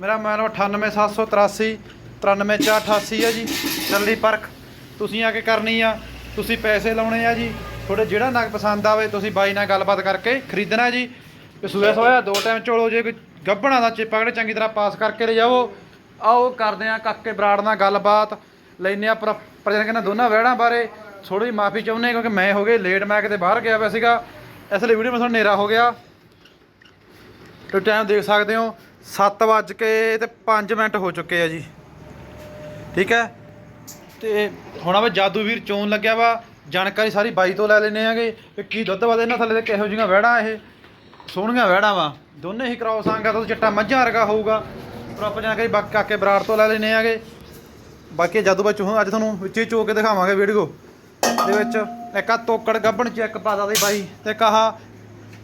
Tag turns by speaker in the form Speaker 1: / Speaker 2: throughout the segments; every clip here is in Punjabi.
Speaker 1: ਮੇਰਾ ਮੋਬਾਈਲ 98783 93488 ਹੈ ਜੀ ਚੱਲੀ ਪਰਖ। ਤੁਸੀਂ ਆ ਕੇ ਕਰਨੀ ਆ, ਤੁਸੀਂ ਪੈਸੇ ਲਾਉਣੇ ਆ ਜੀ। ਤੁਹਾਡੇ ਜਿਹੜਾ ਨਗ ਪਸੰਦ ਆਵੇ, ਤੁਸੀਂ ਬਾਈ ਨਾਲ ਗੱਲਬਾਤ ਕਰਕੇ ਖਰੀਦਣਾ ਜੀ। ਤੇ ਸੂਆ ਸੋਇਆ, ਦੋ ਟਾਈਮ ਚੋਲੋ, ਜੇ ਕੋਈ ਗੱਭਣਾ ਦਾ ਚਿੱਪਾ ਕਿਹੜੇ ਚੰਗੀ ਤਰ੍ਹਾਂ ਪਾਸ ਕਰਕੇ ਲੈ ਜਾਵੋ। ਆਓ, ਕਰਦੇ ਆ ਕੱਕੇ ਬਰਾੜ ਨਾਲ ਗੱਲਬਾਤ। ਲੈਨੇ ਆ ਪਰ ਪਰ ਕਹਿੰਦਾ, ਦੋਨਾਂ ਵਹਿੜਾਂ ਬਾਰੇ ਥੋੜੀ ਮਾਫੀ ਚਾਹੁੰਦੇ, ਕਿਉਂਕਿ ਮੈਂ ਹੋ ਗਏ ਲੇਟ ਮੈਂ ਕਿਤੇ ਬਾਹਰ ਗਿਆ ਹੋਇਆ ਸੀਗਾ। ਇਸ ਲਈ ਵੀਡੀਓ ਮੈਂ ਤੁਹਾਨੂੰ ਹਨੇਰਾ ਹੋ ਗਿਆ। ਤੇ ਟਾਈਮ ਦੇਖ ਸਕਦੇ ਹੋ। 7 ਵੱਜ ਕੇ ਤੇ 5 ਮਿੰਟ ਹੋ ਚੁੱਕੇ ਆ ਜੀ। ਠੀਕ ਹੈ? ਤੇ ਹੁਣ ਆਵੇ ਜਾਦੂ ਵੀਰ ਚੋਣ ਲੱਗਿਆ ਵਾ। ਜਾਣਕਾਰੀ ਸਾਰੀ ਬਾਈ ਤੋਂ ਲੈ ਲੈਨੇ ਆਗੇ ਕਿ ਕੀ ਦੁੱਧ ਵਾਦੇ ਇਹਨਾਂ ਥੱਲੇ ਤੇ ਕਿਹੋ ਜਿਹੀਆਂ ਵਹਿੜਾਂ ਇਹ? ਸੋਹਣੀਆਂ ਵਹਿੜਾਂ ਵਾ। ਦੋਨੇ ਹੀ ਕ੍ਰਾਸ ਆਂਗਾ ਤਾਂ ਚਿੱਟਾ ਮੱਝਾਂ ਵਰਗਾ ਹੋਊਗਾ। ਪ੍ਰੋਪਰ ਜਾਣਕਾਰੀ ਬਾਕੀ ਕਾਕੇ ਬਰਾੜ ਤੋਂ ਲੈ ਲੈਨੇ ਆਗੇ। ਬਾਕੀ ਜਾਦੂ ਬਾਈ ਚੋਂ ਅੱਜ ਤੁਹਾਨੂੰ ਵਿੱਚੇ ਚੋ ਕੇ ਦਿਖਾਵਾਂਗੇ ਵੀਡੀਓ। ਦੇ ਵਿੱਚ ਇੱਕ ਆ ਤੋਕੜ ਗੱਬਣ ਚੈੱਕ ਪਾਦਾ ਦੇ ਬਾਈ। ਤੇ ਕਹਾ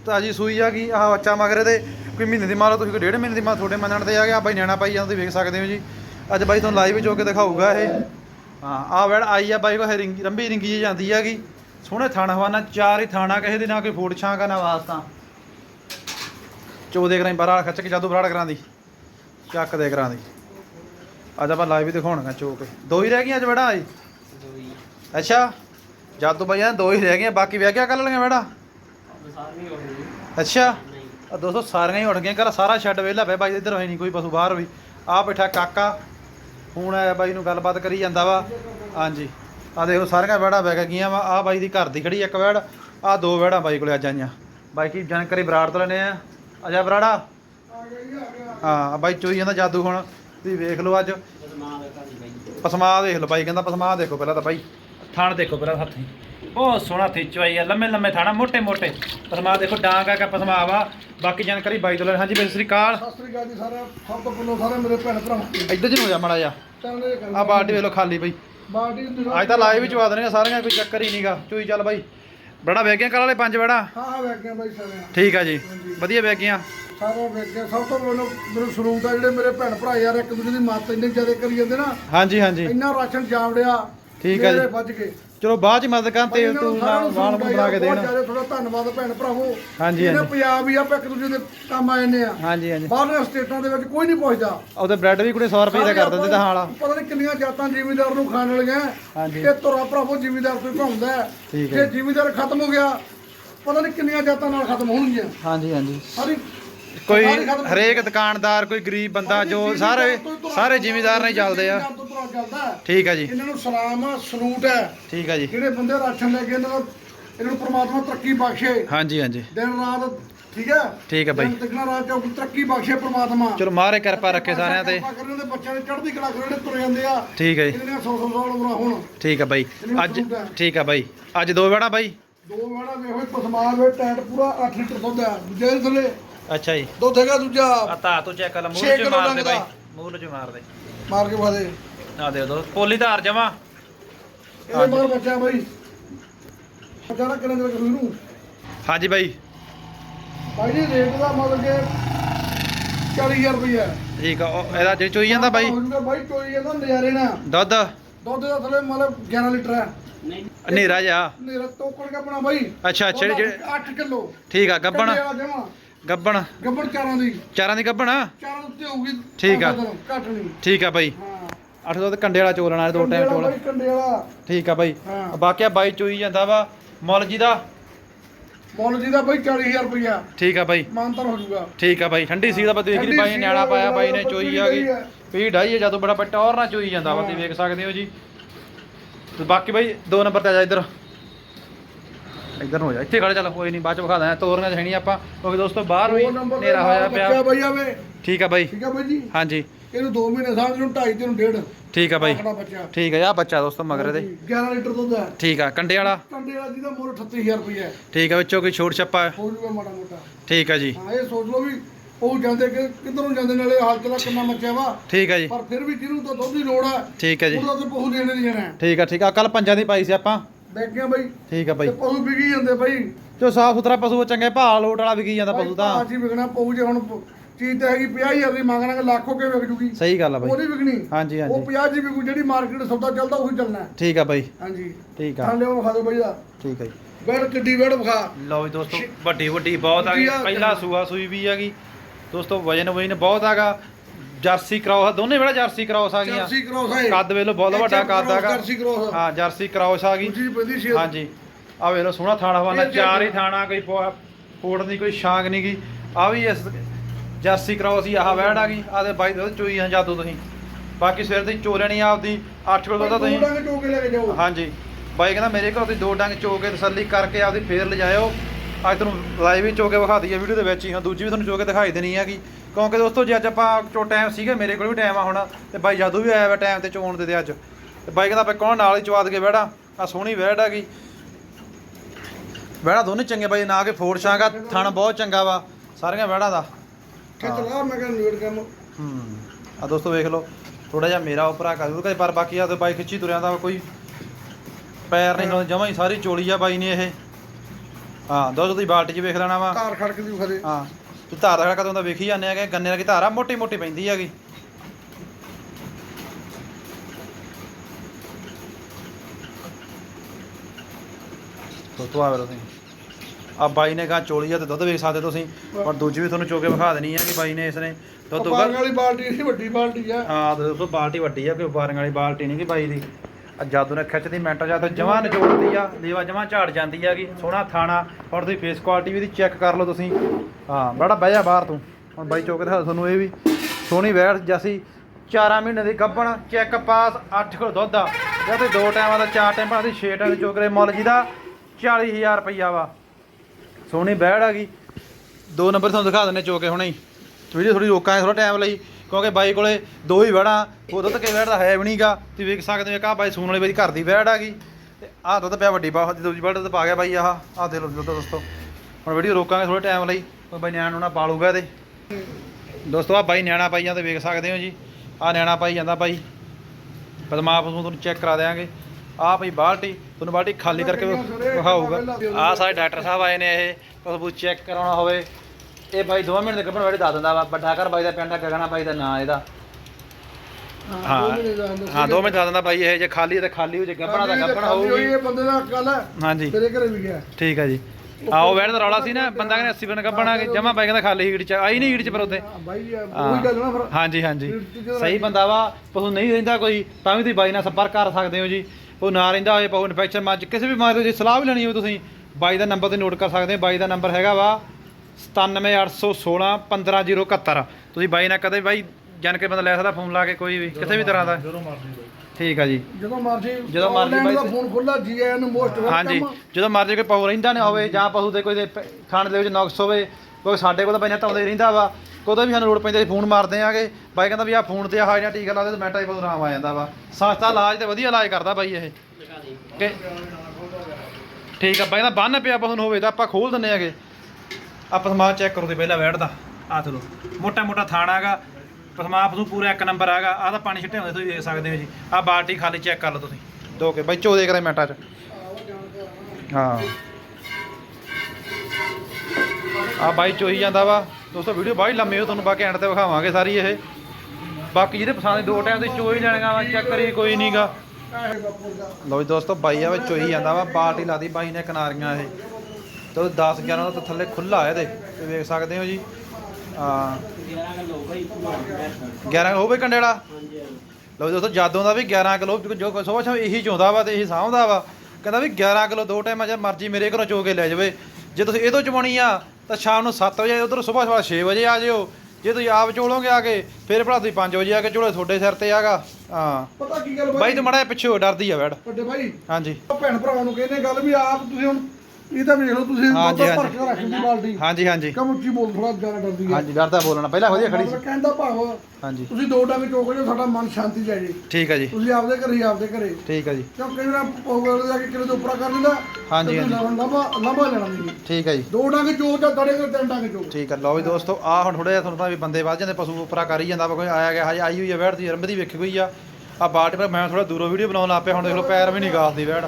Speaker 1: ਤਾਜੀ ਸੂਈ ਆ ਗਈ, ਆਹ ਬੱਚਾ ਮਗਰੇ ਦੇ ਕੋਈ ਮਹੀਨੇ ਦੀ ਮਾਰੋ ਤੁਸੀਂ ਕੋਈ ਡੇਢ ਮਹੀਨੇ ਦੀ ਮਾਰ ਤੁਹਾਡੇ ਮੰਨਣ ਤੇ ਆ ਗਿਆ, ਬਾਈ ਨੈਣਾ ਪਾਈ ਜਾਂਦਾ, ਤੁਸੀਂ ਵੇਖ ਸਕਦੇ ਹੋ ਜੀ। ਅੱਜ ਬਾਈ ਤੁਹਾਨੂੰ ਲਾਈਵ ਜੋ ਕੇ ਦਿਖਾਊਗਾ ਇਹ। ਹਾਂ ਆ ਵੜ ਆਈ ਆ ਬਾਈ ਕੋ ਰਿੰਗੀ ਰੰਬੀ ਰਿੰਗੀ ਜੀ ਜਾਂਦੀ ਹੈਗੀ। ਸੋਹਣੇ ਥਾਣਾ ਹਵਾਨਾ, ਚਾਰ ਹੀ ਥਾਣਾ ਕਿਸੇ ਦੇ ਨਾ, ਕੋਈ ਫੋੜ ਛਾਂਗਾ ਨਾ ਵਾਸਤਾ। ਚੋ ਦੇ ਕਰਾਂ ਬਰਾੜ ਖੱਚ ਕੇ ਜਾਦੂ ਬਰਾੜ ਕਰਾਂ ਦੀ ਚੱਕ ਦੇ ਕਰਾਂ ਦੀ ਅੱਜ ਆਪਾਂ ਲਾਈਵ ਹੀ ਦਿਖਾਉਣਗਾ ਚੋ ਕੇ। ਦੋ ਹੀ ਰਹਿ ਗਈਆਂ ਅੱਜ ਬੜਾ ਆਈ ਅੱਛਾ, ਜਾਦੂ ਬਾਈਆਂ ਦੋ ਹੀ ਰਹਿ ਗਈਆਂ, ਬਾਕੀ ਵਿਆਹ ਗਿਆ ਕਰ ਲਈਆਂ ਬੜਾ ਅੱਛਾ। ਆ ਦੋਸਤੋ, ਸਾਰੀਆਂ ਹੀ ਉੱਠ ਗਈਆਂ ਘਰ ਸਾਰਾ ਛੱਡ ਵੇਲਾ ਪਿਆ। ਬਾਈ, ਇੱਧਰ ਹੋਈ ਨਹੀਂ ਕੋਈ ਪਸ਼ੂ, ਬਾਹਰ ਵੀ ਆ ਬੈਠਾ ਕਾਕਾ। ਹੁਣ ਆਇਆ ਬਾਈ ਨੂੰ ਗੱਲਬਾਤ ਕਰੀ ਜਾਂਦਾ ਵਾ। ਹਾਂਜੀ। ਆ ਦੇਖੋ, ਸਾਰੀਆਂ ਵੜਾ ਬੈਗ ਗਈਆਂ ਵਾ। ਆ ਬਾਈ ਦੀ ਘਰ ਦੀ ਖੜੀ ਇੱਕ ਵੜ ਆ ਦੋ ਵੜਾਂ ਬਾਈ ਕੋਲੇ ਅੱਜ ਆਈਆਂ। ਬਾਈ ਕੀ ਜਾਣਕਾਰੀ ਬਰਾੜ ਤੋਂ ਲੈਣੇ ਆ? ਅਜਾ ਬਰਾੜਾ। ਹਾਂ ਬਾਈ ਚੋਈ ਜਾਂਦਾ ਜਾਦੂ ਹੁਣ। ਤੁਸੀਂ ਵੇਖ ਲਓ ਅੱਜ। ਪਸਮਾ ਦੇਖ ਲਓ ਬਾਈ, ਕਹਿੰਦਾ ਪਸਮਾ ਦੇਖੋ ਪਹਿਲਾਂ ਤਾਂ ਬਾਈ। ਥਾਣ ਦੇਖੋ ਪਹਿਲਾਂ ਹੱਥੀ ਬਹੁਤ ਸੋਹਣਾ ਥੀ ਚਵਾਈ ਆ ਲੰਮੇ ਲੰਮੇ ਥਾਣਾ ਮੋਟੇ ਮੋਟੇ। ਪਸਮਾ ਦੇਖੋ ਡਾਂਗ ਆ ਕਾ ਪਸਮਾ ਵਾ। ਬਾਕੀ ਜਾਣਕਾਰੀ ਬਾਈ ਲੈ ਹਾਂਜੀ ਬਾਈ ਸਤਿ ਸ੍ਰੀ ਅਕਾਲ।
Speaker 2: ਸਤਿ ਸ੍ਰੀ ਅਕਾਲ ਜੀ ਸਾਰਾ। ਸਭ ਤੋਂ ਪਹਿਲਾਂ ਸਾਰੇ ਮੇਰੇ ਭੈਣ ਭਰਾ
Speaker 1: ਇੱਧਰ ਜੀ ਹੋ ਜਾ ਮਾੜਾ ਜਾ
Speaker 2: ਦੇ
Speaker 1: ਆ ਬਾਲਟੀ ਵੇਖ ਲਓ ਖਾਲੀ ਬਈ।
Speaker 2: ਬਾਲਟੀ ਦੀ
Speaker 1: ਅੱਜ ਤਾਂ ਲਾਈਵ ਵਿੱਚ ਵਾ ਦੇਣੀਆਂ ਸਾਰੀਆਂ ਕੋਈ ਚੱਕਰ ਹੀ ਨਹੀਂਗਾ। ਚੋਈ ਚੱਲ ਬਾਈ। ਬੜਾ ਵੇਗਿਆ ਕੱਲ ਵਾਲੇ ਪੰਜ ਬੜਾ।
Speaker 2: ਹਾਂ ਹਾਂ ਵੇਖ ਗਿਆ ਬਾਈ ਸਾਰੇ।
Speaker 1: ਠੀਕ ਆ ਜੀ। ਵਧੀਆ ਵੇਗੀਆਂ
Speaker 2: ਸਾਰਾ ਵੇਖ ਗਿਆ ਸਭ ਤੋਂ ਪਹਿਲਾਂ ਮੇਰੇ ਸਰੂਤ ਆ ਜਿਹੜੇ ਮੇਰੇ ਭੈਣ ਭਰਾ ਯਾਰ ਇੱਕ ਦੂਜੇ ਦੀ ਮੱਤ ਇੰਨੇ ਜ਼ਿਆਦਾ ਕਰੀ ਜਾਂਦੇ ਨਾ।
Speaker 1: ਹਾਂਜੀ ਹਾਂਜੀ।
Speaker 2: ਇੰਨਾ ਰਾਸ਼ਨ ਜਾਵੜਿਆ
Speaker 1: ਠੀਕ ਆ ਜੀ।
Speaker 2: ਮੇਰੇ ਵੱਜ ਕੇ
Speaker 1: ਚਲੋ ਬਾਅਦ ਚ ਮਦਦ ਕਰਨ ਤੇਲ ਤੂੰ ਨਾਲ ਵਾਲ ਬਣਾ ਕੇ ਦੇਣ।
Speaker 2: ਥੋੜਾ ਧੰਨਵਾਦ ਭੈਣ ਭਰਾਵੋ।
Speaker 1: ਹਾਂਜੀ,
Speaker 2: ਇਹਨੇ
Speaker 1: ਹਾਂਜੀ।
Speaker 2: ਪੰਜਾਬ ਹੀ ਆਪਾਂ ਇੱਕ ਦੂਜੇ ਦੇ ਕੰਮ ਆ ਜਾਂਦੇ ਆ।
Speaker 1: ਹਾਂਜੀ ਹਾਂਜੀ।
Speaker 2: ਬਾਹਰਲੇ ਸਟੇਟਾਂ ਦੇ ਵਿੱਚ ਕੋਈ ਨਹੀਂ ਪੁੱਛਦਾ।
Speaker 1: ਉਹਦੇ ਬ੍ਰੈਡ ਵੀ ਕੁੜੇ 100 ਰੁਪਏ ਦਾ ਕਰ ਦਿੰਦੇ ਤਾਂ ਹਾਲਾ
Speaker 2: ਪਤਾ ਨਹੀਂ ਕਿੰਨੀਆਂ ਜਾਤਾਂ ਜ਼ਿਮੀਦਾਰ ਨੂੰ ਖਾਣ ਵਾਲੀਆਂ।
Speaker 1: ਹਾਂਜੀ।
Speaker 2: ਇਹ ਤੁਰਾ ਭਰਾਵੋ ਜ਼ਿਮੀਦਾਰ ਕੋਈ ਹੈ। ਜੇ। ਜ਼ਿਮੀਦਾਰ ਖਤਮ ਹੋ ਗਿਆ ਪਤਾ ਨਹੀਂ ਕਿੰਨੀਆਂ ਜਾਤਾਂ ਨਾਲ ਖਤਮ ਹੋਣਗੀਆਂ।
Speaker 1: ਹਾਂਜੀ ਹਾਂਜੀ।
Speaker 2: ਸਾਰੀ
Speaker 1: ਕੋਈ ਹਰੇਕ ਦੁਕਾਨਦਾਰ ਕੋਈ ਗਰੀਬ ਬੰਦਾ ਜੋ ਸਾਰੇ ਸਾਰੇ ਜ਼ਿਮੀਦਾਰ ਨਹੀਂ ਚੱਲਦੇ ਆ।
Speaker 2: ਹੈ।
Speaker 1: ਠੀਕ ਆ ਜੀ।
Speaker 2: ਇਹਨਾਂ ਨੂੰ ਸਲਾਮ ਆ ਸਲੂਟ ਹੈ।
Speaker 1: ਠੀਕ ਆ ਜੀ।
Speaker 2: ਜਿਹੜੇ ਬੰਦੇ ਰਾਸ਼ਨ ਲੈ ਕੇ ਇਹਨਾਂ ਦਾ ਇਹਨਾਂ ਨੂੰ ਪ੍ਰਮਾਤਮਾ ਤਰੱਕੀ ਬਖਸ਼ੇ।
Speaker 1: ਹਾਂਜੀ ਹਾਂਜੀ।
Speaker 2: ਦਿਨ ਰਾਤ ਠੀਕ ਹੈ?
Speaker 1: ਠੀਕ ਹੈ ਬਾਈ।
Speaker 2: ਤਿਗਣਾ ਰਾਤ ਚੌਕ ਤਰੱਕੀ ਬਖਸ਼ੇ ਪ੍ਰਮਾਤਮਾ।
Speaker 1: ਚਲੋ ਮਾਰੇ ਕਿਰਪਾ ਰੱਖੇ ਸਾਰਿਆਂ ਤੇ।
Speaker 2: ਦੇ ਬੱਚਿਆਂ ਦੇ ਚੜ੍ਹਦੀ ਕਲਾ ਕਰੇ ਜਿਹੜੇ ਤੁਰ ਜਾਂਦੇ ਆ।
Speaker 1: ਠੀਕ ਹੈ ਜੀ।
Speaker 2: ਇਹਨਾਂ ਦੀਆਂ 100 100 ਸਾਲ ਉਮਰਾਂ ਹੁਣ।
Speaker 1: ਠੀਕ ਆ ਬਾਈ। ਅੱਜ ਠੀਕ ਆ ਬਾਈ। ਅੱਜ ਦੋ ਵੜਾ ਬਾਈ।
Speaker 2: ਦੋ ਵਾਲਾ ਵੇਖੋ ਪਸਮਾਰ ਵੇ ਟੈਂਟ ਪੂਰਾ 8 ਲੀਟਰ ਦੁੱਧ ਹੈ। ਦੂਜੇ ਥੱਲੇ
Speaker 1: ਅੱਛਾ ਜੀ।
Speaker 2: ਦੁੱਧ ਹੈਗਾ ਦੂਜਾ।
Speaker 1: ਆ ਤਾ ਤੂੰ ਚੈੱਕ ਕਰ
Speaker 2: ਛੇ
Speaker 1: ਮੂੰਹ ਚ
Speaker 2: ਕਿਲੋ
Speaker 1: ਮਾਰ ਦੇ ਬਾਈ
Speaker 2: ਲੰਘਦਾ।
Speaker 1: ਮੂੰਹ ਚ ਮਾਰ ਦੇ।
Speaker 2: ਮਾਰ ਕੇ ਵਾਦੇ
Speaker 1: ਆ ਦੇ ਦੋ ਪੋਲੀ ਧਾਰ ਜਮਾ।
Speaker 2: ਇਹਦੇ ਬਾਹਰ ਬੱਚਾ ਬਾਈ। ਬੱਚਾ ਨਾ ਕਿੰਨੇ ਦੇ ਵਿੱਚ ਨੂੰ
Speaker 1: ਹਾਂਜੀ ਬਾਈ।
Speaker 2: ਬਾਈ ਜੀ ਰੇਟ ਦਾ ਮਤਲਬ ਕਿ 40000 ਰੁਪਇਆ
Speaker 1: ਠੀਕ ਆ ਉਹ ਇਹਦਾ ਜੇ ਚੋਈ ਜਾਂਦਾ ਬਾਈ?
Speaker 2: ਹੋ ਜੂਗਾ ਬਾਈ ਚੋਈ ਜਾਂਦਾ ਨਜ਼ਾਰੇ ਨਾਲ
Speaker 1: ਦੁੱਧ?
Speaker 2: ਦੁੱਧ ਦਾ ਥੱਲੇ ਮਤਲਬ 11 ਲੀਟਰ ਹੈ।
Speaker 1: ਹਨੇਰਾ ਜਾ
Speaker 2: ਨੇਰਾ ਤੋਕੜ ਕੇ ਬਣਾ ਬਾਈ।
Speaker 1: ਅੱਛਾ ਜਿਹੜੇ ਜਿਹੜੇ
Speaker 2: 8 ਕਿਲੋ।
Speaker 1: ਠੀਕ ਆ ਗੱਬਣ।
Speaker 2: ਜਮਾ।
Speaker 1: ਗੱਬਣ?
Speaker 2: ਗੱਬਣ ਚਾਰਾਂ ਦੀ।
Speaker 1: ਚਾਰਾਂ ਦੀ ਗੱਬਣ?
Speaker 2: ਚਾਰਾਂ ਉੱਤੇ ਹੋਊਗੀ।
Speaker 1: ਠੀਕ ਆ।
Speaker 2: ਘੱਟ ਨਹੀਂ।
Speaker 1: ਠੀਕ ਆ ਬਾਈ।
Speaker 2: ਹਾਂ।
Speaker 1: 800 ਤੇ ਕੰਡੇ ਵਾਲਾ ਚੋਲ ਨਾਲ ਦੋ
Speaker 2: ਕੰਡੇ
Speaker 1: ਟਾਈਮ
Speaker 2: ਵਾਲਾ
Speaker 1: ਚੋਲ
Speaker 2: ਬਾਈ ਕੰਡੇ ਵਾਲਾ।
Speaker 1: ਠੀਕ ਆ ਬਾਈ।
Speaker 2: ਹਾਂ।
Speaker 1: ਬਾਕੀ ਆ ਬਾਈ ਚੋਈ ਜਾਂਦਾ ਵਾ। ਮੁੱਲ ਜੀ ਦਾ
Speaker 2: ਮੁੱਲ ਜੀ ਦਾ ਬਾਈ 40000 ਰੁਪਇਆ
Speaker 1: ਠੀਕ ਆ ਬਾਈ।
Speaker 2: ਮਾਨਤਰ ਹੋ ਜਾਊਗਾ।
Speaker 1: ਠੀਕ ਆ ਬਾਈ। ਠੰਡੀ ਸੀ ਦਾ ਬਤੇ ਦੇਖੀ
Speaker 2: ਠੰਡੀ
Speaker 1: ਬਾਈ ਨੇ ਨਿਆਣਾ ਪਾਇਆ ਬਾਈ ਨੇ ਚੋਈ ਆ ਗਈ। ਪੀ ਢਾਈ ਜਦੋਂ ਬੜਾ ਬੱਟਾ ਔਰ ਨਾ ਚੋਈ ਜਾਂਦਾ ਵਾ ਤੁਸੀਂ ਵੇਖ ਸਕਦੇ ਹੋ ਜੀ। ਤੇ ਬਾਕੀ ਬਾਈ ਦੋ ਨੰਬਰ ਤੇ ਆ ਜਾ ਇੱਧਰ। ਇੱਧਰ ਨੂੰ ਹੋ ਜਾ ਇੱਥੇ ਖੜੇ ਚੱਲ ਕੋਈ ਨਹੀਂ ਬਾਅਦ ਚ ਵਿਖਾ ਦਾਂ ਤੋਰੀਆਂ ਚ ਹੈ ਨਹੀਂ ਆਪਾਂ। ਕਿਉਂਕਿ ਦੋਸਤੋ ਬਾਹਰ ਵੀ ਹਨੇਰਾ ਹੋਇਆ ਪਿਆ।
Speaker 2: ਬਾਈ ਆਵੇ
Speaker 1: ਠੀਕ ਆ ਬਾਈ।
Speaker 2: ਠੀਕ ਆ ਬਾਈ ਜੀ।
Speaker 1: ਹਾਂਜੀ।
Speaker 2: ਇਹਨੂੰ 2 ਮਹੀਨੇ ਸਾਂਝ ਨੂੰ 2.5 ਤੇ ਨੂੰ 1.5
Speaker 1: ਠੀਕ ਆ ਬਾਈ। ਠੀਕ ਆ ਆ ਬੱਚਾ ਦੋਸਤੋ ਮਗਰ ਦੇ
Speaker 2: 11 ਲੀਟਰ ਦੁੱਧ ਹੈ।
Speaker 1: ਠੀਕ ਆ ਕੰਡੇ ਵਾਲਾ।
Speaker 2: ਕੰਡੇ ਵਾਲਾ ਜੀ ਦਾ ਮੁੱਲ 38000 ਰੁਪਇਆ ਹੈ।
Speaker 1: ਠੀਕ ਆ ਵਿੱਚੋਂ ਕੋਈ ਛੋਟ ਛੱਪਾ
Speaker 2: ਹੋ। ਜਾਊਗਾ ਮਾੜਾ ਮੋਟਾ।
Speaker 1: ਠੀਕ ਆ ਜੀ।
Speaker 2: ਹਾਂ ਇਹ ਸੋਚ ਲਓ ਵੀ ਉਹ ਜਾਂਦੇ ਕਿ ਕਿੱਧਰੋਂ ਜਾਂਦੇ ਨਾਲੇ ਹਾਲਤ ਦਾ ਕਿੰਨਾ ਮੱਚਿਆ ਵਾ।
Speaker 1: ਠੀਕ ਹੈ ਜੀ।
Speaker 2: ਪਰ ਫਿਰ ਵੀ ਜਿਹਨੂੰ ਤਾਂ ਦੁੱਧ ਦੀ ਲੋੜ ਆ
Speaker 1: ਠੀਕ ਹੈ ਜੀ।
Speaker 2: ਉਹਦਾ ਤੇ ਪਹੂ ਲੈਣੇ ਨਹੀਂ ਜਾਣਾ
Speaker 1: ਠੀਕ ਆ ਠੀਕ ਆ। ਕੱਲ ਪੰਜਾਂ ਦੀ ਪਾਈ ਸੀ ਆਪਾਂ।
Speaker 2: ਬੈਗਿਆ ਬਾਈ।
Speaker 1: ਠੀਕ ਆ
Speaker 2: ਤੇ
Speaker 1: ਬਾਈ
Speaker 2: ਪਹੂ ਵਿਕੀ ਜਾਂਦੇ ਬਾਈ।
Speaker 1: ਜੋ ਸਾਫ਼ ਸੁਥਰਾ ਪਸ਼ੂ ਆ, ਚੰਗੇ ਭਾਅ ਲੋਟ ਵਾਲਾ ਵਿਕੀ ਜਾਂਦਾ ਪਸ਼ੂ ਤਾਂ।
Speaker 2: ਹੀ ਵਿਕਣਾ ਪਹੂ ਜੇ ਹੁਣ ਪ- ਚੀਜ਼ ਤਾਂ ਹੈਗੀ 50000 ਦੀ ਮੰਗਣਾ ਲੱਖ ਹੋ ਕੇ ਵਿਕ ਜੂਗੀ।
Speaker 1: ਸਹੀ ਗੱਲ ਆ
Speaker 2: ਉਹ
Speaker 1: ਬਾਈ।
Speaker 2: ਨਹੀਂ ਵਿਕਣੀ।
Speaker 1: ਹਾਂਜੀ
Speaker 2: ਉਹ
Speaker 1: ਹਾਂਜੀ
Speaker 2: 50 ਜੀ ਵਿਕੂ ਜਿਹੜੀ ਮਾਰਕੀਟ ਸੌਦਾ ਚੱਲਦਾ ਉਹੀ ਚੱਲਣਾ ਹੈ।
Speaker 1: ਠੀਕ ਆ ਬਾਈ।
Speaker 2: ਹਾਂਜੀ।
Speaker 1: ਠੀਕ ਆ।
Speaker 2: ਥਾਂ ਲਿਓ ਵਿਖਾ ਦਿਓ ਬਾਈ ਦਾ।
Speaker 1: ਠੀਕ ਆ ਜੀ।
Speaker 2: ਬੈੜ ਕਿੱਡੀ ਬੈੜ ਵਿਖਾ।
Speaker 1: ਲਓ ਜੀ ਦੋਸਤੋ ਵੱਡੀ ਵੱਡੀ ਬਹੁਤ ਆ ਗਈ।
Speaker 2: ਵਧੀਆ
Speaker 1: ਪਹਿਲਾ ਸੂਆ ਸੂਈ ਵੀ ਹੈਗੀ ਦੋਸਤੋ ਵਜਨ ਵਜਨ ਬਹੁਤ ਹੈਗਾ ਜਰਸੀ ਕ੍ਰਾਸ ਦੋਨੇ ਬੜਾ ਜਰਸੀ ਕ੍ਰਾਸ ਆ ਗਈਆਂ।
Speaker 2: ਜਰਸੀ ਕ੍ਰੋਸ ਹੈ
Speaker 1: ਕੱਦ ਵੇਲੋ ਬਹੁਤ ਵੱਡਾ ਕੱਦ
Speaker 2: ਜਰਸੀ ਕ੍ਰੋਸ
Speaker 1: ਹਾਂ ਜਰਸੀ ਕ੍ਰਾਸ ਆ ਗਈ ਹਾਂਜੀ। ਆ ਵੇਖ ਲਓ ਸੋਹਣਾ ਥਾਣਾ ਹਵਾਨਾ ਚਾਰ ਹੀ ਥਾਣਾ ਕੋਈ ਪੋ- ਫੋੜ ਦੀ ਕੋਈ ਸ਼ਾਂਗ ਨਹੀਂ ਗਈ ਆ ਵੀ ਇਸ ਜਰਸੀ ਕ੍ਰਾਸ ਹੀ ਆਹ ਵੈੜ ਆ ਗਈ। ਆ ਤੇ ਬਾਈ ਦੇ ਚੋਈ ਹਾਂ ਜਾਦੂ ਤੁਸੀਂ। ਬਾਕੀ ਸਵੇਰ ਦੀ ਚੋ ਲੈਣੀ ਆਪਦੀ 8 ਕਿਲੋ ਦਾ ਤੁਸੀਂ।
Speaker 2: ਡੰਗ ਟੋਕੇ ਲੈ ਕੇ ਜਾਓ।
Speaker 1: ਹਾਂਜੀ। ਬਾਈ ਕਹਿੰਦਾ ਮੇਰੇ ਘਰੋਂ ਤੁਸੀਂ ਦੋ ਡੰਗ ਚੋ ਕੇ ਤਸੱਲੀ ਕਰਕੇ ਆਪਦੀ ਫੇਰ ਲਿਜਾਇਓ। ਅੱਜ ਤੁਹਾਨੂੰ ਲਾਈਵ ਹੀ ਚੋ ਕੇ ਵਿਖਾ ਦਈਏ ਵੀਡੀਓ ਦੇ ਵਿੱਚ ਹੀ ਹਾਂ ਦੂਜੀ ਵੀ ਤੁਹਾਨੂੰ ਚੋ ਕੇ ਦਿਖਾਈ ਦੇਣੀ ਹੈਗੀ ਕਿਉਂਕਿ ਦੋਸਤੋ ਜੇ ਅੱਜ ਆਪਾਂ ਚੋ ਟਾਈਮ ਸੀਗਾ ਮੇਰੇ ਕੋਲ ਵੀ ਟਾਈਮ ਆ ਹੁਣ ਤੇ ਬਾਈ ਜਾਦੂ ਵੀ ਆਇਆ ਵਾ ਟਾਈਮ ਤੇ ਚੋਣ ਦੇ ਤੇ ਅੱਜ। ਤੇ ਬਾਈ ਕਹਿੰਦਾ ਆਪਾਂ ਕੌਣ ਨਾਲ ਹੀ ਚਵਾ ਦਗੇ ਵਹਿੜਾ ਆ ਸੋਹਣੀ ਵਹਿੜ ਹੈਗੀ ਵਹਿੜਾ ਦੋਨੇ ਚੰਗੇ ਬਾਈ ਨਾ ਕਿ ਫੋੜ ਛਾਂਗਾ ਥਣ ਬਹੁਤ ਚੰਗਾ ਵਾ ਸਾਰੀਆਂ ਵਹਿੜਾਂ ਦਾ।
Speaker 2: ਖਿੱਚ ਲਾ ਮੈਂ ਕਹਿੰਦਾ ਨਿਬੜ ਕੰਮ
Speaker 1: ਹੂੰ ਆ ਦੋਸਤੋ ਵੇਖ ਲਓ ਥੋੜਾ ਜਿਹਾ ਮੇਰਾ ਉਪਰਾ ਕਰ ਦੂਗਾ ਪਰ ਬਾਕੀ ਆ ਤੇ ਬਾਈ ਖਿੱਚੀ ਤੁਰਿਆਂ ਦਾ ਕੋਈ ਪੈਰ ਨਹੀਂ ਲਾਉਂਦਾ ਜਮਾ ਹੀ ਸਾਰੀ ਚੋਲੀ ਆ ਬਾਈ ਨੇ ਇਹ। ਹਾਂ ਦੁੱਧ ਦੀ ਬਾਲਟੀ 'ਚ ਵੇਖ ਲੈਣਾ ਵਾ।
Speaker 2: ਧਾਰ ਖੜਕਦੀ ਵਿਖਾ ਦੇ
Speaker 1: ਹਾਂ ਤੇ ਧਾਰ ਕਦੋਂ ਦਾ ਵੇਖੀ ਜਾਂਦੇ ਆਗੇ ਗੰਨੇ ਵਾਲੀ ਧਾਰ ਆ ਮੋਟੀ ਮੋਟੀ ਪੈਂਦੀ ਹੈਗੀ। ਆ ਵੇਲੋ ਤੁਸੀਂ। ਆ ਬਾਈ ਨੇ ਕਹਾ ਚੋਲੀ ਆ ਤੇ ਦੁੱਧ ਵੇਖ ਸਕਦੇ ਤੁਸੀਂ ਪਰ ਦੂਜੀ ਵੀ ਤੁਹਾਨੂੰ ਚੋਕੇ ਵਿਖਾ ਦੇਣੀ ਹੈ ਕਿ ਬਾਈ ਨੇ ਇਸ ਨੇ। ਦੁੱਧ
Speaker 2: ਪਾਣ ਵਾਲੀ ਬਾਲਟੀ ਨਹੀਂ ਵੱਡੀ ਬਾਲਟੀ ਆ।
Speaker 1: ਹਾਂ ਦੋਸਤੋ ਬਾਲਟੀ ਵੱਡੀ ਆ ਕੋਈ ਬਾਰੀਆਂ ਵਾਲੀ ਬਾਲਟੀ ਨਹੀਂ ਕਿ ਬਾਈ ਦੀ। ਆ ਜਾਦੂ ਨੇ ਖਿੱਚਦੀ ਮਿੰਟਾਂ ਜਾਂ ਤਾਂ ਜਮਾਂ ਨਿਚੋੜਦੀ ਆ, ਲੇਵਾ ਜਮਾਂ ਝਾੜ ਜਾਂਦੀ ਹੈਗੀ, ਸੋਹਣਾ ਥਾਣਾ ਹੁਣ ਤੁਸੀਂ ਫੇਸ ਕੁਆਲਿਟੀ ਵੀ ਦੀ ਚੈੱਕ ਕਰ ਲਓ ਤੁਸੀਂ। ਹਾਂ ਬੜਾ ਬਹਿ ਜਾ ਬਾਹਰ ਤੂੰ, ਹੁਣ ਬਾਈ ਚੋਕੇ ਦਿਖਾ ਤੁਹਾਨੂੰ ਇਹ ਵੀ। ਸੋਹਣੀ ਵੈੜ ਜਸੀ 4 ਮਹੀਨੇ ਦੀ ਗੱਭਣ ਚੈੱਕ ਪਾਸ 8 ਕਿਲੋ ਦੁੱਧ ਆ। ਜਾਂ ਤੇ ਦੋ ਟਾਈਮਾਂ ਦਾ, ਚਾਰ ਟਾਈਮਾਂ ਦੀ 6 ਟਾਈਮ ਦੇ ਚੋਕਰੇ ਮੁੱਲ ਜਿਹਦਾ 40000 ਰੁਪਈਆ ਵਾ। ਸੋਹਣੀ ਬੈੜ ਹੈਗੀ ਦੋ ਨੰਬਰ ਤੁਹਾਨੂੰ ਦਿਖਾ ਦਿੰਨੇ ਚੋਕੇ ਹੁਣੇ ਹੀ। ਵੀਡੀਓ ਥੋੜੀ ਰੋਕਾਂ ਥੋੜਾ ਟਾਈਮ ਲਈ। ਕਿਉਂਕਿ ਬਾਈ ਕੋਲੇ ਦੋ ਹੀ ਵੜਾਂ ਉਹ ਦੁੱਧ ਕੇ ਵੜ ਦਾ ਹੈ ਵੀ ਨਹੀਂਗਾ ਤੁਸੀਂ ਵੇਖ ਸਕਦੇ ਹੋ ਕਾ ਬਾਈ ਸੂਣ ਵਾਲੀ ਬਾਈ ਘਰ ਦੀ ਵੜ ਹੈਗੀ ਤੇ ਆਹ ਦੁੱਧ ਪਿਆ ਵੱਡੀ ਬਾਹ ਦੀ ਦੂਜੀ ਵੜ ਦੁੱਧ ਪਾ ਗਿਆ ਬਾਈ ਆਹ ਆਹ ਦੇ ਲਓ ਦੁੱਧ ਦੋਸਤੋ। ਹੁਣ ਵੀਡੀਓ ਰੋਕਾਂਗੇ ਥੋੜਾ ਟਾਈਮ ਲਈ ਕੋਈ ਬਾਈ ਨਿਆਣ ਨੂੰ ਨਾ ਪਾਲੂਗਾ ਇਹਦੇ। ਦੋਸਤੋ ਆ ਬਾਈ ਨਿਆਣਾ ਪਾਈਆਂ ਤੇ ਵੇਖ ਸਕਦੇ ਹੋ ਜੀ। ਆ ਨਿਆਣਾ ਪਾਈ ਜਾਂਦਾ ਬਾਈ। ਪਦਮਾਪ ਨੂੰ ਤੁਹਾਨੂੰ ਚੈੱਕ ਕਰਾ ਦੇਾਂਗੇ ਆ ਭਈ ਬਾਲਟੀ ਤੁਹਾਨੂੰ ਬਾਲਟੀ ਖਾਲੀ ਕਰਕੇ ਵਿਖਾਊਗਾ। ਆ ਸਾਰੇ ਡਾਕਟਰ ਸਾਹਿਬ ਆਏ ਨੇ ਇਹ ਪਸ਼ੂ ਚੈੱਕ ਕਰਾਉਣਾ ਹੋਵੇ। ਇਹ ਬਾਈ 2 ਮਿੰਟ ਦੇ ਕੱਪੜ ਵਾਲੇ ਦੱਸ ਦਿੰਦਾ ਵਾ ਵੱਡਾ ਘਰ ਬਾਈ ਦਾ ਪਿੰਡ ਆ, ਗਗਨਾ ਬਾਈ ਦਾ ਨਾਂ ਇਹਦਾ। ਹਾਂ ਹਾਂ 2 ਮਿੰਟ ਦੱਸ ਦਿੰਦਾ ਬਾਈ ਇਹ ਜੇ ਖਾਲੀ ਹੈ ਤੇ ਖਾਲੀ ਹੋ ਜੇ ਗੱਪਣਾ ਦਾ ਗੱਪਣਾ ਹੋਊਗੀ।
Speaker 2: ਇਹ ਬੰਦੇ ਦਾ ਕੱਲ
Speaker 1: ਹਾਂਜੀ।
Speaker 2: ਤੇਰੇ ਘਰੇ ਵੀ ਗਿਆ।
Speaker 1: ਠੀਕ ਹੈ ਜੀ। ਆਓ ਵੈਣ ਦਾ ਰੌਲਾ ਸੀ ਨਾ ਬੰਦਾ ਕਹਿੰਦਾ 80 ਬਨ ਗੱਪਣਾ ਜਮਾ ਬਾਈ ਕਹਿੰਦਾ ਖਾਲੀ ਹੀਟ ਚ ਆਈ ਨਹੀਂ ਹੀਟ ਚ ਪਰ ਉੱਤੇ
Speaker 2: ਹਾਂ, ਬਾਈ ਉਹੀ ਗੱਲ ਨਾ ਫਿਰ।
Speaker 1: ਹਾਂਜੀ ਹਾਂਜੀ। ਸਹੀ ਬੰਦਾ ਵਾ ਪਸ਼ੂ ਨਹੀਂ ਰਹਿੰਦਾ ਕੋਈ ਤਾਂ ਵੀ ਤੁਸੀਂ ਬਾਈ ਨਾਲ ਸੰਪਰਕ ਕਰ ਸਕਦੇ ਹੋ ਜੀ। ਉਹ ਨਾ ਰਹਿੰਦਾ ਹੋਏ ਪਸ਼ੂ ਇਨਫੈਕਸ਼ਨ ਮੱਝ ਕਿਸੇ ਵੀ ਮਾਰੇ ਜੇ ਸਲਾਹ ਵੀ ਲੈਣੀ ਹੋਵੇ ਤੁਸੀਂ ਬਾਈ ਦਾ ਨੰਬਰ ਤੇ ਨੋਟ ਕਰ ਸਕਦੇ ਹੋ ਬਾਈ ਦਾ ਨੰਬਰ ਹੈਗਾ ਵਾ 97816 15071 ਤੁਸੀਂ ਬਾਈ ਨਾਲ ਕਦੇ ਬਾਈ ਜਾਣ ਕੇ ਬੰਦਾ ਲੈ ਸਕਦਾ ਫੋਨ ਲਾ ਕੇ ਕੋਈ ਵੀ ਕਿਸੇ ਵੀ ਤਰ੍ਹਾਂ ਦਾ? ਠੀਕ ਆ ਜੀ।
Speaker 2: ਜਦੋਂ ਮਰਜ਼ੀ
Speaker 1: ਜਦੋਂ ਮਰਜ਼ੀ ਬਾਈ-
Speaker 2: ਫੋਨ ਖੁੱਲਾ ਜੀ ਆਇਆਂ ਨੂੰ ਮੋਸਟ
Speaker 1: ਹਾਂਜੀ ਜਦੋਂ ਮਰਜ਼ੀ ਕੋਈ ਪਹੂ ਰਹਿੰਦਾ ਨਾ ਹੋਵੇ ਜਾਂ ਪਸ਼ੂ ਦੇ ਕੋਈ ਖਾਣ ਦੇ ਵਿੱਚ ਨੁਕਸ ਹੋਵੇ ਕੋਈ ਸਾਡੇ ਕੋਲ ਤਾਂ ਤਾਉਂਦੇ ਰਹਿੰਦਾ ਵਾ। ਕਦੋਂ ਵੀ ਸਾਨੂੰ ਲੋੜ ਪੈਂਦੀ ਅਸੀਂ ਫੋਨ ਮਾਰਦੇ ਆਗੇ। ਬਾਈ ਕਹਿੰਦਾ ਵੀ ਆਹ ਫੋਨ ਤੇ ਆਹ ਜਾਂ ਟੀਕਾ ਲਾ ਦੇ ਤੇ ਮਿੰਟਾਂ 'ਚ ਪਸ਼ੂ ਆਰਾਮ ਆ ਜਾਂਦਾ ਵਾ। ਸਸਤਾ ਇਲਾਜ ਤੇ ਵਧੀਆ ਇਲਾਜ ਕਰਦਾ ਬਾਈ ਇਹ। ਠੀਕ ਆ ਬਾਈ ਦਾ ਬੰਨ ਪਿਆ ਨੂੰ ਹੋਵੇ ਤਾਂ ਆਪਾਂ ਖੋਲ ਦਿੰਨੇ ਆਗੇ। ਆਪਾਂ ਸਮਾਜ ਚੈੱਕ ਕਰੋ ਤੇ ਪਹਿਲਾਂ ਬੈਠਦਾ ਆ ਚਲੋ। ਮੋਟਾ ਮੋਟਾ ਥਾਣਾ ਹੈਗਾ, ਪਸਮਾ ਪਸ਼ੂ ਪੂਰਾ ਇੱਕ ਨੰਬਰ ਹੈਗਾ, ਆਹ ਤਾਂ ਪਾਣੀ ਛਿੱਟੇ ਹੁੰਦੇ, ਤੁਸੀਂ ਦੇਖ ਸਕਦੇ ਹੋ ਜੀ। ਆਹ ਬਾਲਟੀ ਖਾਲੀ ਚੈੱਕ ਕਰ ਲਓ ਤੁਸੀਂ। ਦੋ ਕੇ, ਬਾਈ ਚੋ ਦੇ ਕਰੇ ਮਿੰਟਾਂ 'ਚ। ਹਾਂ। ਆ ਬਾਈ ਚੋਈ ਜਾਂਦਾ ਵਾ। ਦੋਸਤੋ ਵੀਡੀਓ ਬਾਈ ਲੰਮੀ ਹੋ ਤੁਹਾਨੂੰ ਬਾਕੀ ਐਂਡ ਤੇ ਵਿਖਾਵਾਂਗੇ ਸਾਰੀ ਇਹ। ਬਾਕੀ ਜਿਹੜੇ ਪਸੰਦ ਦੋ ਟਾਈਮ ਦੇ ਚੋਈ ਲੈਣੀਆਂ ਵਾ ਚੈੱਕ ਕਰੀ ਕੋਈ ਨਹੀਂਗਾ ਲਓ ਜੀ ਦੋਸਤੋ, ਬਾਈ ਆ ਵਾ ਚੋਈ ਜਾਂਦਾ ਵਾ, ਬਾਲਟੀ ਲਾਦੀ ਬਾਈ ਨੇ ਕਿਨਾਰੀਆਂ ਇਹ। ਤੇ 10 11 ਤੋਂ ਥੱਲੇ ਖੁੱਲਾ ਇਹਦੇ। ਤੇ ਵੇਖ ਸਕਦੇ ਹੋ ਜੀ। ਹਾਂ। 11 ਹੋਵੇ ਕੰਡੇੜਾ। ਲਓ ਜੀ ਦੋਸਤੋ ਜਾਦੋਂ ਦਾ ਵੀ 11 ਕਿਲੋ ਜੋ ਸੋਭਾ ਸ਼ਾਮ ਇਹੀ ਚਾਹੁੰਦਾ ਵਾ ਤੇ ਇਹੀ ਸਾਂਭਦਾ ਵਾ। ਕਹਿੰਦਾ ਵੀ 11 ਕਿਲੋ ਦੋ ਟਾਈਮ ਜੇ ਮਰਜ਼ੀ ਮੇਰੇ ਘਰੋਂ ਚੋ ਕੇ ਲੈ ਜਾਵੇ। ਜੇ ਤੁਸੀਂ ਇਹ ਤੋਂ ਚਵਾਉਣੀ ਆ ਤਾਂ ਸ਼ਾਮ ਨੂੰ 7 ਵਜੇ ਉਧਰ ਸਵੇਰ ਸਵੇਰ 6 ਵਜੇ ਆ ਜਿਓ। ਜੇ ਤੁਸੀਂ ਆਪ ਚੋਲੋਗੇ ਆ ਕੇ ਫਿਰ ਭਲਾ ਤੁਸੀਂ 5 ਵਜੇ ਆ ਕੇ ਚੋਲੇ ਤੁਹਾਡੇ ਸਿਰ ਤੇ ਆਗਾ। ਹਾਂ।
Speaker 2: ਪਤਾ ਕੀ ਗੱਲ
Speaker 1: ਬਾਈ ਤੂੰ ਮੜਾ ਪਿੱਛੇ ਡਰਦੀ ਆ ਵੈੜ
Speaker 2: ਵੱਡੇ ਭਾਈ
Speaker 1: ਹਾਂਜੀ।
Speaker 2: ਭੈਣ ਭਰਾਵਾਂ ਨੂੰ ਕਹਿੰਦੇ ਗੱਲ ਵੀ ਆਪ ਤੁਸੀਂ ਹੁਣ ਇਹ ਤਾਂ ਵੇਖ ਲਓ ਤੁਸੀਂ
Speaker 1: ਹਾਂਜੀ,
Speaker 2: ਦੁੱਧ ਭਰ। ਕੇ ਰੱਖਦੀ ਬਾਲਟੀ।
Speaker 1: ਹਾਂਜੀ ਹਾਂਜੀ।
Speaker 2: ਕਮ ਉੱਚੀ ਬੋਲ ਥੋੜਾ ਜ਼ਿਆਦਾ ਡਰਦੀ ਹੈ।
Speaker 1: ਹਾਂਜੀ ਡਰਦਾ ਬੋਲਣਾ। ਪਹਿਲਾਂ ਵਧੀਆ ਖੜੀ ਸੀ।
Speaker 2: ਮਤਲਬ ਕਹਿਣ ਦਾ ਭਾਵ
Speaker 1: ਹਾਂਜੀ।
Speaker 2: ਤੁਸੀਂ ਦੋ ਡੰਗ ਚੋਕ ਲਿਓ ਸਾਡਾ ਮਨ ਸ਼ਾਂਤੀ ਜਾਏ
Speaker 1: ਠੀਕ ਹੈ ਜੀ।
Speaker 2: ਤੁਸੀਂ ਆਪਦੇ ਘਰੇ ਹੀ ਆਪਦੇ ਘਰੇ।
Speaker 1: ਠੀਕ ਹੈ ਜੀ।
Speaker 2: ਕਿਉਂਕਿ ਜਿਹੜਾ ਪੋਗਲ ਜਾ ਕੇ ਕਿਲੇ ਤੋਂ ਉੱਪਰ ਕਰ ਦਿੰਦਾ
Speaker 1: ਹਾਂਜੀ, ਹਾਂਜੀ।
Speaker 2: ਲੰਬਾ ਲੰਬਾ ਲੈਣਾ ਨਹੀਂ।
Speaker 1: ਠੀਕ ਹੈ ਜੀ।
Speaker 2: ਦੋ ਡੰਗ ਚੋਕ ਜਾਂ ਦੜੇ ਤੇ ਤਿੰਨ ਡੰਗ ਚੋਕ
Speaker 1: ਠੀਕ ਹੈ ਲਓ ਵੀ ਦੋਸਤੋ ਆ ਹੁਣ ਥੋੜਾ ਜਿਹਾ ਤੁਹਾਨੂੰ ਪਤਾ ਵੀ ਬੰਦੇ ਵੱਧ ਜਾਂਦੇ ਪਸ਼ੂ ਉਪਰਾ ਕਰ ਹੀ ਜਾਂਦਾ ਵਾ ਕੋਈ ਆਇਆ ਗਿਆ ਹਜੇ ਆਈ ਹੋਈ ਆ ਵੈੜ ਦੀ ਰੰਬ ਦੀ ਵੇਖੀ ਹੋਈ ਆ। ਆ ਬਾਟ ਪਰ ਮੈਂ ਥੋੜਾ ਦੂਰੋਂ ਵੀਡੀਓ ਬਣਾਉਣ ਲੱਗ ਪਿਆ ਹੁਣ ਦੇਖ ਲਓ ਪੈਰ ਵੀ ਨਹੀਂ ਗਾਲਦੀ ਵੈੜ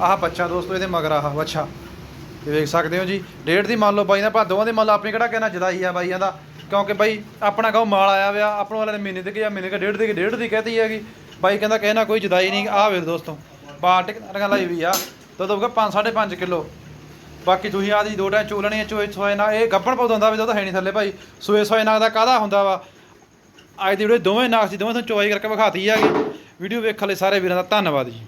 Speaker 1: ਆਹ ਬੱਚਾ ਦੋਸਤੋ ਇਹਦੇ ਮਗਰ ਆਹ ਬੱਚਾ ਇਹ ਵੇਖ ਸਕਦੇ ਹੋ ਜੀ, ਡੇਢ ਦੀ ਮੰਨ ਲਓ ਬਾਈ ਦਾ ਭਾ ਦੋਵਾਂ ਦੀ ਮੰਨ ਲਓ ਆਪਣੀ ਕਿਹੜਾ ਕਹਿਣਾ ਜਦਾਈ ਆ ਬਾਈਆਂ ਦਾ। ਕਿਉਂਕਿ ਬਾਈ, ਆਪਣਾ ਕਹੋ ਮਾਲ ਆਇਆ ਵਿਆ ਆਪਣੋਂ ਵਾਲੇ ਨੇ ਮਹੀਨੇ ਦੇ ਕਿ ਜਾਂ ਮਹੀਨੇ ਕੇ ਡੇਢ ਦੇ ਕਿ ਡੇਢ ਦੀ ਕਹਤੀ ਹੈਗੀ। ਬਾਈ ਕਹਿੰਦਾ ਕਹਿਣਾ ਕੋਈ ਜਦਾਈ ਨਹੀਂ, ਆਹ ਵੇਖ ਦੋਸਤੋ ਬਾਟ ਰੰਗਾ ਲਾਈ ਵੀ ਆ ਦੁੱਧ ਹੋਊਗਾ 5 5.5 ਕਿਲੋ। ਬਾਕੀ ਤੁਸੀਂ ਆ ਆਦੀ ਦੋ ਟਾਂ ਚੋਲਣੀ ਚੋਏ ਸੋਏ ਨਾ ਇਹ ਗੱਬਣ ਪਾਉਦਾ ਹੁੰਦਾ ਵੀ ਦੁੱਧ ਹੈ ਨਹੀਂ ਥੱਲੇ ਭਾਈ ਸੋਏ ਸੋਏ ਨਾਗ ਦਾ ਕਾਹਦਾ ਹੁੰਦਾ ਵਾ? ਅੱਜ ਦੀ ਵੀਡੀਓ ਦੋਵੇਂ ਨਾਗ ਸੀ, ਦੋਵੇਂ ਤੁਹਾਨੂੰ ਚੋਈ ਕਰਕੇ ਵਿਖਾਤੀ ਹੈਗੀ। ਵੀਡੀਓ ਵੇਖਣ ਲਈ ਸਾਰੇ ਵੀਰਾਂ ਦਾ ਧੰਨਵਾਦ ਜੀ।